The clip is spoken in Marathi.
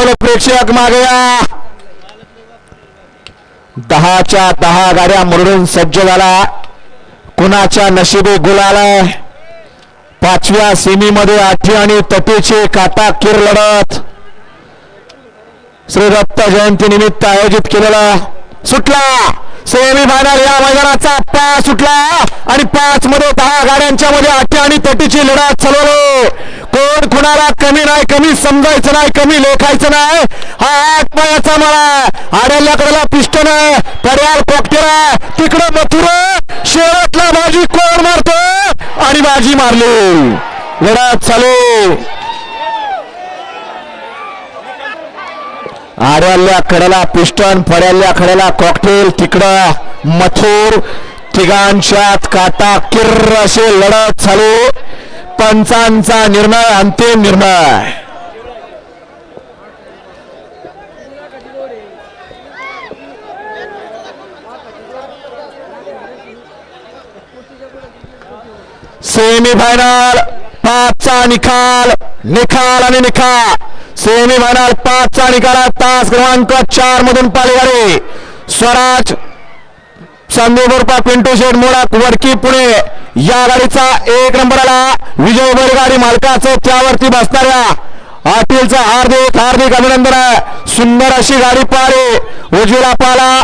बोल प्रेक्षक मागे दहाच्या दहा गाड्या मुरडून सज्ज झाला. कुणाच्या नशिबी गुलालाय पाचव्या सेमीमध्ये आठी आणि तटीचे काटा किर लढत. श्री रक्त जयंती निमित्त आयोजित केलेला सुटला. सेमी फायनल या मैदानाचा पाच सुटला. आणि पाच मध्ये दहा गाड्यांच्या मध्ये आठी आणि तटीची लढत चालवली. कोणाला कमी नाही कमी समजायचं नाही कमी लेखायचं नाही. हा आठ पायाचा मला आड्याल्याकडला पिस्टन आहे पड्याल कॉकटेल. आहे तिकडं मथुर शेवटला बाजी कोण मारतो? आणि बाजी मारली. लढत चालू. आड्याल्या कडेला पिस्टन पड्याल्या कडेला कॉकटेल तिकडं मथुर तिघांच्यात काटा किर्र असे लढत चालू. पंचांचा निर्णय अंतिम निर्णय. सेमीफायनल पाचचा निकाल निकाल आणि निकाल. सेमीफायनल पाचचा निकाल तास क्रमांक चार मधून पालेगाडी स्वराज संदेबोरपा पिंटू शेठ मुळात वडकी पुणे या गाडीचा एक नंबर आला. विजय बैलगाडी मालकाचं त्यावरती बसणाऱ्या पाटीलचं हार्दिक हार्दिक अभिनंदन आहे. सुंदर अशी गाडी पारे उजवीला पाला.